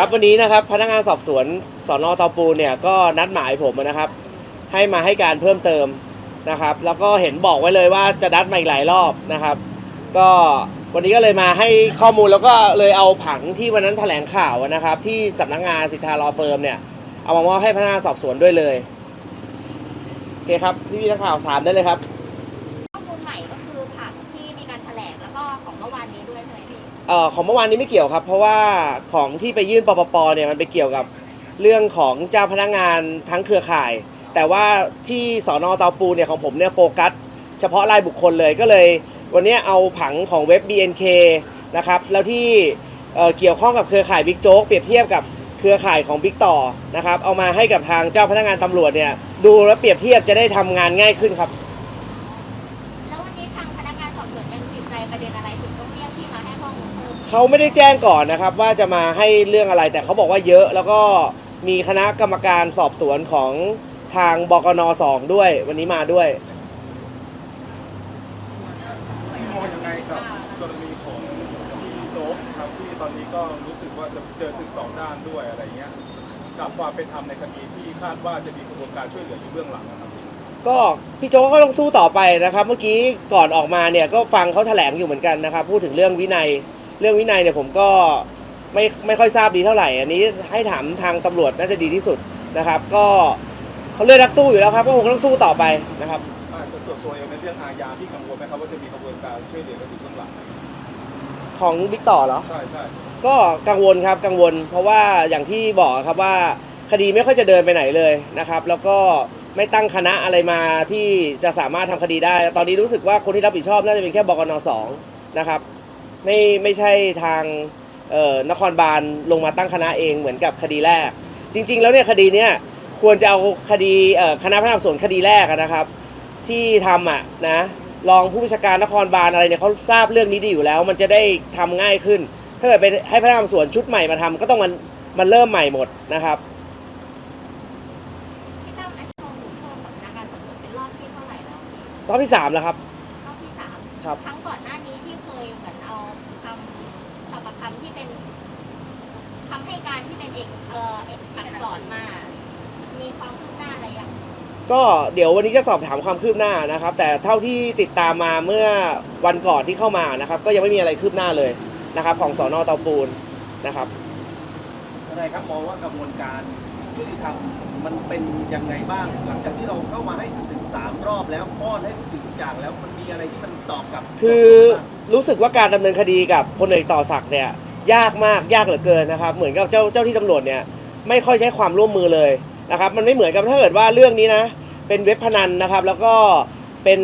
ครับวันนี้นะครับพนักงานสอบสวนสอนอตาปูเนี่ยก็นัดหมายผมนะครับ ให้มาให้การเพิ่มเติมนะครับ แล้วก็เห็นบอกไว้เลยว่าจะนัดมาอีกหลายรอบนะครับ ก็วันนี้ก็เลยมาให้ข้อมูลแล้วก็เลยเอาผังที่วันนั้นแถลงข่าวนะครับ ที่สำนักงานสิทธารอเฟิร์มเนี่ยเอามามอบให้พนักงานสอบสวนด้วยเลยโอเคครับพี่พี่นักข่าวถามได้เลยครับ เอ่อของเมื่อวานนี้ไม่เกี่ยวครับ เพราะว่าของที่ไปยื่นปปปเนี่ยมันไปเกี่ยวกับเรื่องของเจ้าพนักงานทั้งเครือข่าย แต่ว่าที่สอนอเตาปูเนี่ยของผมเนี่ยโฟกัส เฉพาะรายบุคคลเลยก็เลย วันนี้เอาผังของเว็บ BNK นะครับแล้วที่เอ่อเกี่ยวข้องกับเครือข่ายบิ๊กโจ๊กเปรียบเทียบกับเครือข่ายของบิ๊กต่อนะครับเอามาให้กับทางเจ้าพนักงานตำรวจเนี่ยดูแล้วเปรียบเทียบจะได้ทำงานง่ายขึ้นครับ เพิ่มเขาไม่ได้แจ้งก่อนนะครับ ว่าจะมาให้เรื่องอะไรแต่เขาบอกว่าเยอะ แล้วก็มีคณะกรรมการสอบสวนของทางบกนสองด้วย วันนี้มาด้วยพี่มองยังไงกับกรณีของพี่โจ๊กครับที่ตอนนี้ก็รู้สึกว่าจะเจอศึกสองด้านด้วยอะไรเงี้ยกับความเป็นธรรมในคดีที่คาดว่าจะมีกระบวนการช่วยเหลืออยู่เบื้องหลังนะครับก็พี่โจ๊กก็ต้องสู้ต่อไปนะครับ เมื่อกี้ก่อนออกมาเนี่ยก็ฟังเขาแถลงอยู่เหมือนกันนะครับ พูดถึงเรื่องวินัย เรื่องวินัยเนี่ยผมก็ไม่ไม่ค่อยทราบดีเท่าไหร่ อันนี้ให้ถามทางตำรวจน่าจะดีที่สุดนะครับ ก็เขาเลือกนักสู้อยู่แล้วครับก็คงต้องสู้ต่อไปนะครับอ่าส่วนตัวตัวเองในเรื่องอาญาที่กังวลไหมครับว่าจะมีกระบวนการช่วยเหลือกันอยู่เบื้องหลังของบิ๊กต่อเหรอใช่ใช่ก็กังวลครับกังวล เพราะว่าอย่างที่บอกครับว่าคดีไม่ค่อยจะเดินไปไหนเลยนะครับ แล้วก็ไม่ตั้งคณะอะไรมาที่จะสามารถทำคดีได้ ตอนนี้รู้สึกว่าคนที่รับผิดชอบน่าจะเป็นแค่บกนสองนะครับ ไม่ไม่ใช่ทางเอ่อนครบาลลงมาตั้งคณะเองเหมือนกับคดีแรก จริง ๆ แล้วเนี่ยคดีเนี้ยควรจะเอาคดีเอ่อคณะพนักงานสอบสวนคดีแรกอะนะครับ ที่ทำอะนะรองผู้บัญชาการนครบาลอะไรเนี่ยเขาทราบเรื่องนี้ดีอยู่แล้ว มันจะได้ทำง่ายขึ้น ถ้าเกิดไปให้พนักงานสอบสวนชุดใหม่มาทำก็ต้องมันมันเริ่มใหม่หมดนะครับพี่ตั้มอันนี้ข้อมูลเพิ่มกับพนักงานสอบสวนเป็นรอบที่เท่าไหร่แล้วพี่รอบที่สามแล้วครับรอบที่สามครับครั้งก่อนหน้านี้ ที่เคยเหมือนเอาคำคำประคำที่เป็นคำให้การที่เป็นเอกเอ่อเอกอักษรมา มีความคืบหน้าอะไรยังก็เดี๋ยววันนี้จะสอบถามความคืบหน้านะครับ แต่เท่าที่ติดตามมาเมื่อวันก่อนที่เข้ามานะครับ ก็ยังไม่มีอะไรคืบหน้าเลยนะครับ ของสอนอเตาปูนนะครับ อะไรครับมองว่ากระบวนการยุติธรรม มันเป็นยังไงบ้าง หลังจากที่เราเข้ามาให้ถึงสามรอบแล้วป้อนให้ทุกสิ่งทุกอย่างแล้วมันมีอะไรที่มันตอบกลับคือรู้สึกว่าการดำเนินคดีกับพลเอกต่อศักดิ์เนี่ยยากมากยากเหลือเกินนะครับ เหมือนกับเจ้าเจ้าที่ตำรวจเนี่ยไม่ค่อยใช้ความร่วมมือเลยนะครับ มันไม่เหมือนกับถ้าเกิดว่าเรื่องนี้นะ เป็นเว็บพนันนะครับ แล้วก็เป็น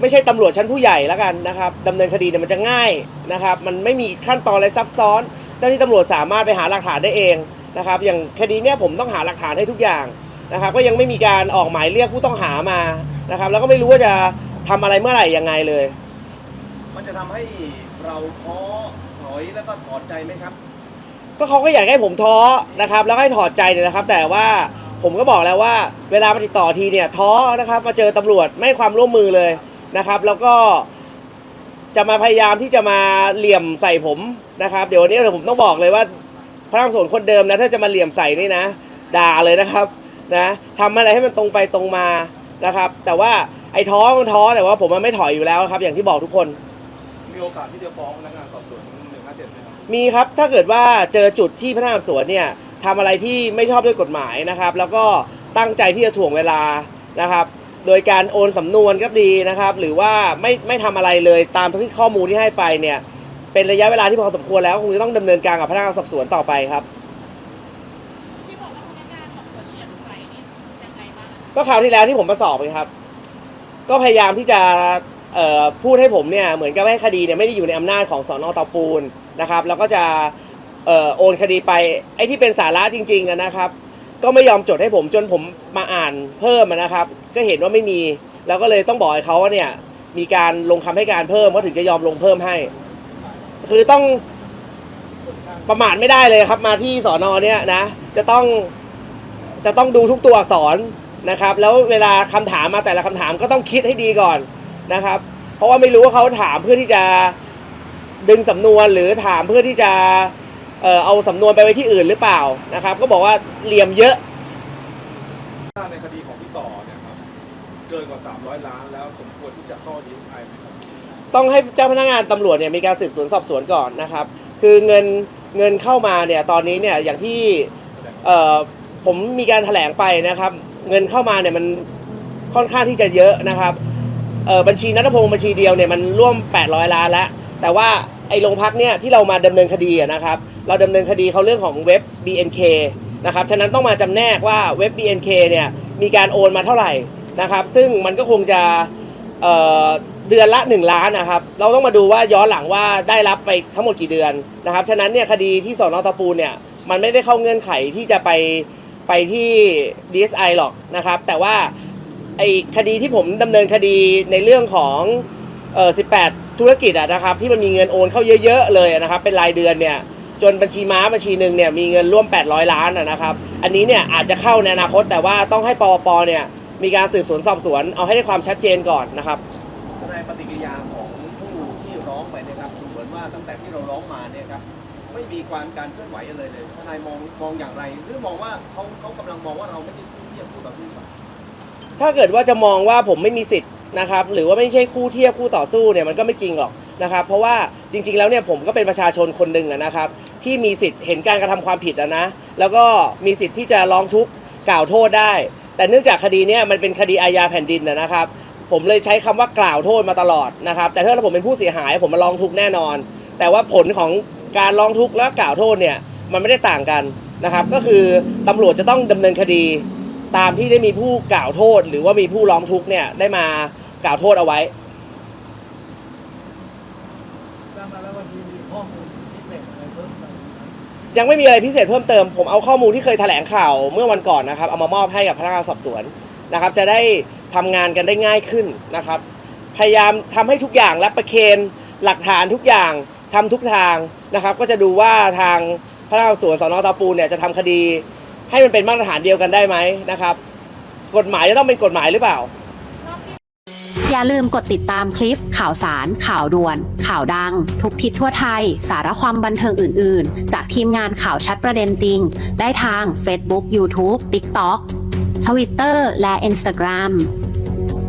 ไม่ใช่ตำรวจชั้นผู้ใหญ่แล้วกันนะครับดำเนินคดีเนี่ยมันจะง่ายนะครับ มันไม่มีขั้นตอนอะไรซับซ้อน เจ้าที่ตำรวจสามารถไปหาหลักฐานได้เอง นะครับอย่างคดีเนี้ยผมต้องหาหลักฐานให้ทุกอย่างนะครับก็ยังไม่มีการออกหมายเรียกผู้ต้องหามานะครับแล้วก็ไม่รู้ว่าจะทำอะไรเมื่อไหร่ยังไงเลย มันจะทำให้เราท้อถอยแล้วก็ถอดใจไหมครับ ก็เขาก็อยากให้ผมท้อนะครับแล้วก็ให้ถอดใจเนี่ยนะครับ แต่ว่าผมก็บอกแล้วว่าเวลามาติดต่อทีเนี่ยท้อนะครับมาเจอตำรวจไม่ให้ความร่วมมือเลยนะครับ แล้วก็จะมาพยายามที่จะมาเหลี่ยมใส่ผมนะครับ เดี๋ยววันนี้เดี๋ยวผมต้องบอกเลยว่า พระรามสวนคนเดิมนะ ถ้าจะมาเหลี่ยมใส่นี่นะ ด่าเลยนะครับนะทำอะไรให้มันตรงไปตรงมานะครับ แต่ว่าไอ้ท้อมันท้อแต่ว่าผมมันไม่ถอยอยู่แล้วครับ อย่างที่บอกทุกคน มีโอกาสที่จะฟ้องพนักงานสอบสวนหนึ่งห้าเจ็ดไหมครับมีครับถ้าเกิดว่าเจอจุดที่พนักงานสอบสวนเนี่ยทำอะไรที่ไม่ชอบด้วยกฎหมายนะครับ แล้วก็ตั้งใจที่จะถ่วงเวลานะครับ โดยการโอนสำนวนก็ดีนะครับ หรือว่าไม่ไม่ทำอะไรเลยตามที่ข้อมูลที่ให้ไปเนี่ย เป็นระยะเวลาที่พอสมควรแล้วคงจะต้องดำเนินการกับพนักงานสอบสวนต่อไปครับ ที่บอกว่าพนักงานสอบสวนเหลี่ยมใส่นี่ยังไงบ้างก็คราวที่แล้วที่ผมมาสอบไงครับ ก็พยายามที่จะเอ่อพูดให้ผมเนี่ยเหมือนกับให้คดีเนี่ยไม่ได้อยู่ในอำนาจของสอนอเตาปูนนะครับ แล้วก็จะเอ่อโอนคดีไปไอ้ที่เป็นสาระจริงๆอะนะครับ ก็ไม่ยอมจดให้ผมจนผมมาอ่านเพิ่มอะนะครับ ก็เห็นว่าไม่มี แล้วก็เลยต้องบอกให้เขาว่าเนี่ยมีการลงคำให้การเพิ่มเขาถึงจะยอมลงเพิ่มให้ คือต้องประมาทไม่ได้เลยครับ มาที่สอนอเนี่ยนะ จะต้องจะต้องดูทุกตัวอักษรนะครับ แล้วเวลาคำถามมาแต่ละคำถามก็ต้องคิดให้ดีก่อนนะครับ เพราะว่าไม่รู้ว่าเขาถามเพื่อที่จะดึงสำนวนหรือถามเพื่อที่จะเอ่อเอาสำนวนไปไว้ที่อื่นหรือเปล่านะครับ ก็บอกว่าเหลี่ยมเยอะในคดีของพี่ต่อเนี่ยครับเกินกว่า 300 ล้านแล้วสมควรที่จะเข้า DSI ไหมครับ ต้องให้เจ้าพนักงานตำรวจเนี่ยมีการสืบสวนสอบสวนก่อนนะครับ คือเงินเงินเข้ามาเนี่ยตอนนี้เนี่ยอย่างที่เอ่อผมมีการแถลงไปนะครับ เงินเข้ามาเนี่ยมันค่อนข้างที่จะเยอะนะครับเอ่อบัญชีนัทพงศ์บัญชีเดียวเนี่ยมันร่วม 800 ล้านแล้วแต่ว่าไอ้โรงพักเนี่ยที่เรามาดำเนินคดีนะครับ เราดำเนินคดีเขาเรื่องของเว็บ BNK นะครับฉะนั้นต้องมาจำแนกว่าเว็บ BNK เนี่ยมีการโอนมาเท่าไหร่นะครับ ซึ่งมันก็คงจะเอ่อ เดือนละ 1 ล้านนะครับ เราต้องมาดูว่าย้อนหลังว่าได้รับไปทั้งหมดกี่เดือนนะครับ ฉะนั้นเนี่ยคดีที่สอนอตะปูเนี่ยมันไม่ได้เข้าเงื่อนไขที่จะไปไปที่ DSI หรอกนะครับ แต่ว่าไอ้คดีที่ผมดำเนินคดีในเรื่องของเอ่อ18 ธุรกิจอะนะครับ ที่มันมีเงินโอนเข้าเยอะๆเลยอะนะครับ เป็นรายเดือนเนี่ย จนบัญชีม้าบัญชีหนึ่งเนี่ยมีเงินร่วม 800 ล้านอะนะครับ อันนี้เนี่ยอาจจะเข้าในอนาคตแต่ว่าต้องให้ปปปเนี่ยมีการสืบสวนสอบสวนเอาให้ได้ความชัดเจนก่อนนะครับ ตั้งแต่ที่เราร้องมาเนี่ยครับไม่มีการการเคลื่อนไหวอะไรเลยทนายมองมองอย่างไร หรือมองว่าเขาเขากำลังมองว่าเราไม่ได้คู่เทียบคู่ต่อสู้ถ้าเกิดว่าจะมองว่าผมไม่มีสิทธิ์นะครับหรือว่าไม่ใช่คู่เทียบคู่ต่อสู้เนี่ยมันก็ไม่จริงหรอกนะครับเพราะว่าจริง ๆ แล้วเนี่ยผมก็เป็นประชาชนคนหนึ่งนะครับที่มีสิทธิ์เห็นการกระทำความผิดนะแล้วก็มีสิทธิ์ที่จะร้องทุกข์กล่าวโทษได้ แต่เนื่องจากคดีเนี้มันเป็นคดีอาญาแผ่นดินนะครับผมเลยใช้คำว่ากล่าวโทษมาตลอดนะครับแต่ถ้าผมเป็นผู้เสียหายผมมาร้องทุกข์แน่นอน แต่ว่าผลของการร้องทุกข์และกล่าวโทษเนี่ยมันไม่ได้ต่างกันนะครับ ก็คือตำรวจจะต้องดำเนินคดี ตามที่ได้มีผู้กล่าวโทษ หรือว่ามีผู้ร้องทุกข์เนี่ยได้มากล่าวโทษเอาไว้ได้มาแล้ววันนี้มีข้อมูลพิเศษอะไรเพิ่มเติมไหมยังไม่มีอะไรพิเศษเพิ่มเติม ผมเอาข้อมูลที่เคยแถลงข่าวเมื่อวันก่อนนะครับ เอามามอบให้กับพนักงานสอบสวนนะครับ จะได้ทำงานกันได้ง่ายขึ้นนะครับ พยายามทำให้ทุกอย่างและประเคนหลักฐานทุกอย่าง ทำทุกทางนะครับ ก็จะดูว่าทางพนักงานสอบสวนสนตาปูนเนี่ยจะทำคดี ให้มันเป็นมาตรฐานเดียวกันได้ไหมนะครับ กฎหมายจะต้องเป็นกฎหมายหรือเปล่าอบที่อย่าลืมกดติดตามคลิป ข่าวสาร ข่าวด่วน ข่าวดัง ทุกทิศทั่วไทย สาระความบันเทิงอื่น ๆ จากทีมงานข่าวชัดประเด็นจริง ได้ทาง Facebook YouTube TikTok Twitter และ Instagram